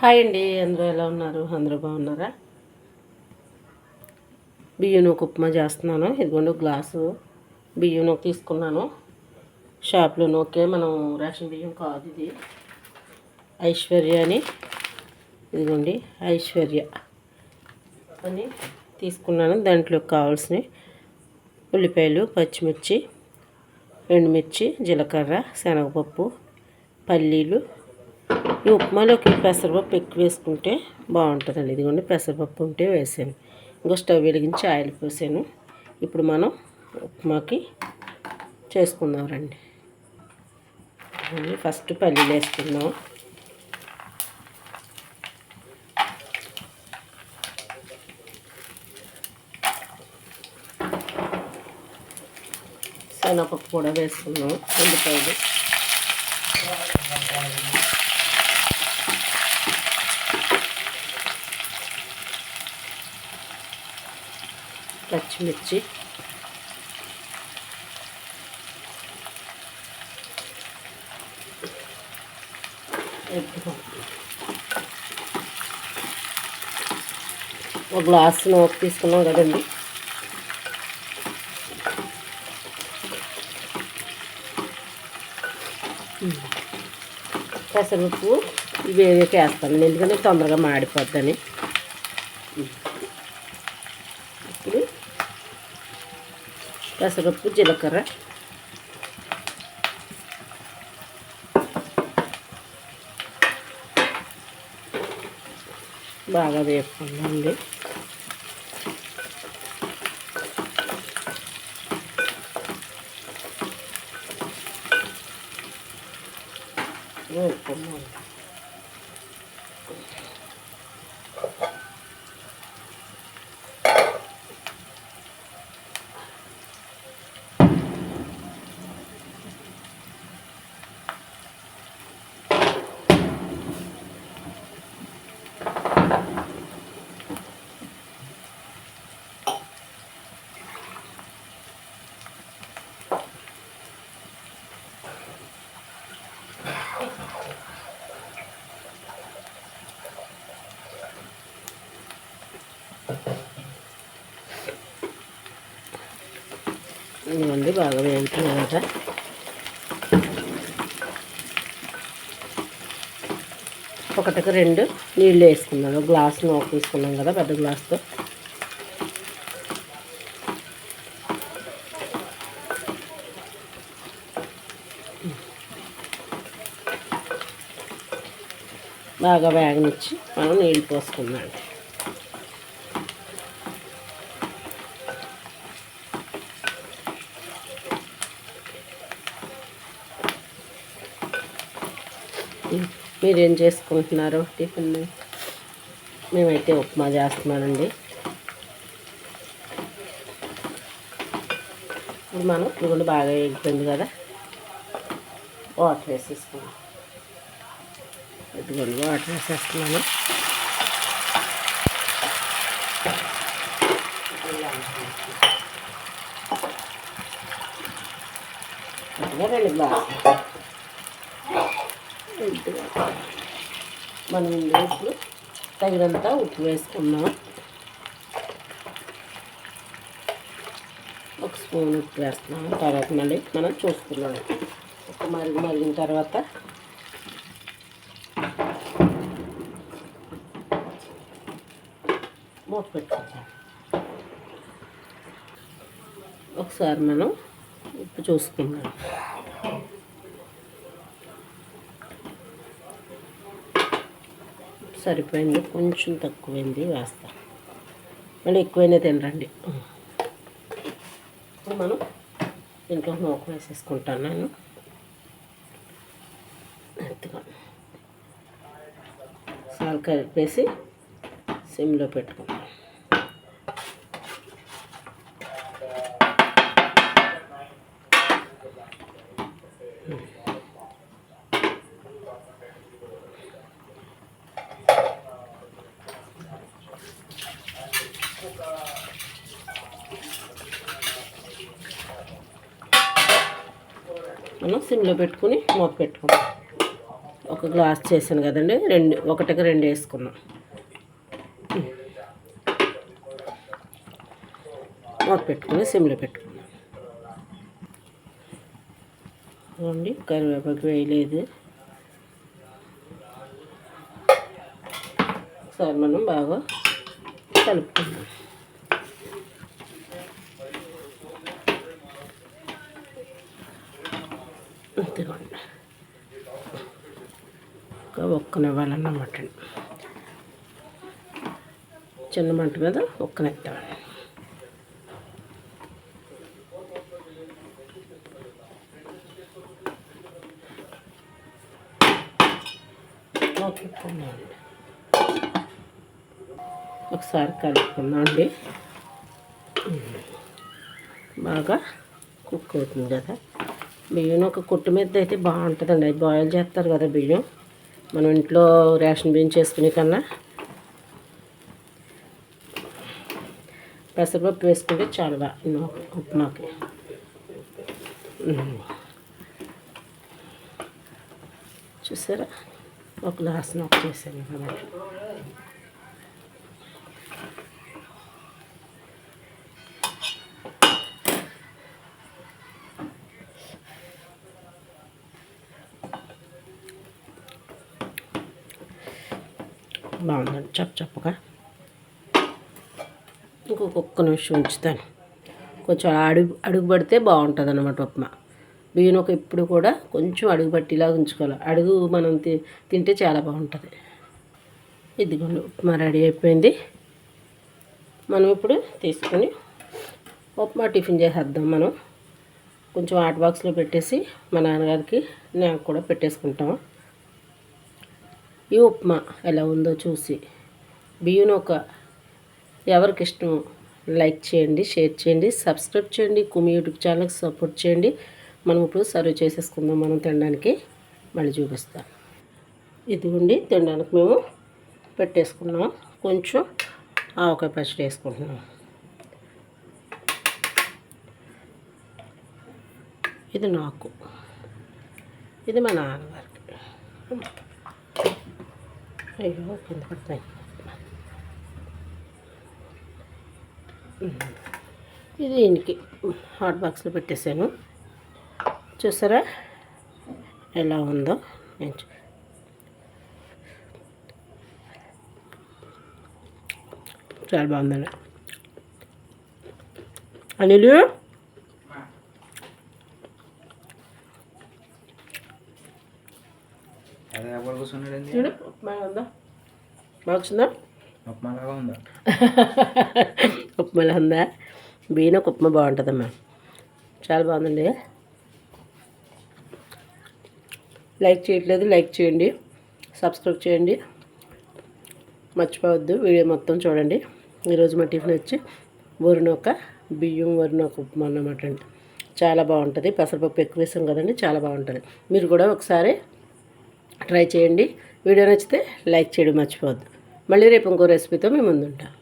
Hi అండి అందరూ ఎలా ఉన్నారు? అందరూ బాగున్నారా? బియ్యం నూక ఉప్మా చేస్తున్నాను. ఇదిగోండి గ్లాసు బియ్యం నూక తీసుకున్నాను. షాప్లో నూకే మనం రేషన్ బియ్యం కాదు ఇది. ఐశ్వర్య అని. ఇదిగోండి ఐశ్వర్య అని తీసుకున్నాను. దాంట్లో కావాల్సినవి ఉల్లిపాయలు పచ్చిమిర్చి ఎండుమిర్చి జీలకర్ర శనగపప్పు పల్లీలు ఈ ఉప్మాలోకి పెసరపప్పు ఎక్కువ వేసుకుంటే బాగుంటుందండి. ఇదిగోండి పెసరపప్పు ఉంటే వేసాను. ఇంకో స్టవ్ వెలిగించి ఆయిల్ పోసాను. ఇప్పుడు మనం ఉప్మాకి చేసుకుందాం రండి. ఫస్ట్ పల్లీలు వేసుకుందాం. శనగపప్పు కూడా వేసుకున్నాం ఉల్లిపాయలు పచ్చిమిర్చి. ఒక గ్లాస్ నోట్ తీసుకున్నాం కదండి. పెసరపప్పు ఇవి వేస్తాను ఎందుకంటే తొందరగా మాడిపోద్దని ఇప్పుడు పెసరపప్పు జీలకర్ర బాగా వేపుకుందండి వేపుకున్నాం ఇవ్వండి బాగా వేగుతున్నాయి ఒకటికి రెండు నీళ్ళు వేసుకున్నాను. గ్లాస్ నోక తీసుకున్నాం కదా పెద్ద గ్లాస్తో. బాగా వేగనిచ్చి మనం నీళ్ళు పోసుకున్నాం మీరేం చేసుకుంటున్నారు టిఫిన్? మేమైతే ఉప్మా చేస్తున్నానండి ఇప్పుడు మనం ఇదిగోండి బాగా ఎగిపోయింది కదా. వాటర్ వేసేసుకున్నాం ఇదిగోండి వాటర్ వేసేస్తున్నాను. రెండు గ్లాసులు. మనం ఇందులో ఇప్పుడు తగినంత ఉప్పు వేసుకున్నాం ఒక స్పూన్ ఉప్పు వేస్తున్నాం. తర్వాత మళ్ళీ మనం చూసుకున్నాం ఒక మరుగు మరిగిన తర్వాత మూత పెట్టుకుంటాం ఒకసారి మనం ఉప్పు చూసుకుందాం. సరిపోయింది. కొంచెం తక్కువైంది వేస్తా. మళ్ళీ ఎక్కువైనా తినరండి. ఇప్పుడు మనం దీంట్లో నూక వేసేసుకుంటాను నేను. ఎత్తుగా సాల్ కలిపేసి సిమ్లో పెట్టుకుంటాను మనం సిమ్లో పెట్టుకుని మూత పెట్టుకున్నాం ఒక గ్లాస్ చేశాను కదండి రెండు ఒకటికి రెండు వేసుకున్నాం. మూత పెట్టుకుని సిమ్లో పెట్టుకున్నాం చూడండి కరివేపాకు వేయలేదు. ఒకసారి మనం బాగా కలుపుకుందాం అంతేకోండి ఇంకా ఒక్కనివ్వాలన్నమాట చిన్న మంట మీద ఒక్కనెత్తామండి కలుపుకుందామండి ఒకసారి కలుపుకుందాం అండి. బాగా కుక్ అవుతుంది కదా. బియ్యం ఒక కుట్టు మీద అయితే బాగుంటుందండి. అది బాయిల్ చేస్తారు కదా బియ్యం. మనం ఇంట్లో రేషన్ బియ్యం చేసుకునే కన్నా పెసరపప్పు వేసుకుంటే చాలా బాగా ఉప్మాకి. చూసారా? ఒక గ్లాస్ ఒక చేశాను కదా బాగుందండి. చప్ప చప్పగా. ఇంకొక ఒక్క నిమిషం ఉంచుతాను. కొంచెం అడుగు అడుగు పడితే బాగుంటుంది అనమాట ఉప్మా. బియ్యం ఒక ఎప్పుడు కూడా కొంచెం అడుగు పట్టిలా ఉంచుకోవాలి. అడుగు మనం తి తింటే చాలా బాగుంటుంది. ఇదిగోండి ఉప్మా రెడీ అయిపోయింది. మనం ఇప్పుడు తీసుకొని ఉప్మా టిఫిన్ చేసేద్దాం మనం. కొంచెం హాట్ బాక్స్లో పెట్టేసి మా నాన్నగారికి నాకు కూడా పెట్టేసుకుంటాం. ఈ ఉప్మా ఎలా ఉందో చూసి. బియ్యం ఒక ఎవరికి ఇష్టం లైక్ చేయండి షేర్ చేయండి సబ్స్క్రైబ్ చేయండి కుమి యూట్యూబ్ ఛానల్కి సపోర్ట్ చేయండి. మనం ఇప్పుడు సర్వ్ చేసేసుకుందాం మనం తినడానికి మళ్ళీ చూపిస్తాం. ఇదిగోండి తినడానికి మేము పెట్టేసుకున్నాం. కొంచెం ఆవకాయ పచ్చడి వేసుకుంటున్నాం. ఇది నాకు. ఇది మా నాన్నగారికి. అయ్యో కింద పడుతున్నాయి. ఇది దీనికి హాట్ బాక్స్లో పెట్టేశాను చూసారా? ఎలా ఉందో? నేను చాలా బాగుందండి. అనిలు అదే అప్పుడు కూర్చున్నాడండి చూడు ఉప్మా ఉందా ఉప్మా లాగా ఉందా ఉప్మాలో ఉందా బియ్యం ఉప్మా బాగుంటుందమ్మా. చాలా బాగుందండి. లైక్ చేయట్లేదు లైక్ చేయండి సబ్స్క్రైబ్ చేయండి. మర్చిపోవద్దు వీడియో మొత్తం చూడండి. ఈరోజు మా టిఫిన్ వచ్చి వరినొక బియ్యం వరినొక ఉప్మా అన్నమాట అండి. చాలా బాగుంటుంది. పెసరపప్పు ఎక్కువ వేసాం కదండి చాలా బాగుంటుంది. మీరు కూడా ఒకసారి ట్రై చేయండి. వీడియో నచ్చితే లైక్ చేయడం మర్చిపోవద్దు. మళ్ళీ రేపు ఇంకో రెసిపీతో మేము ముందుంటాం.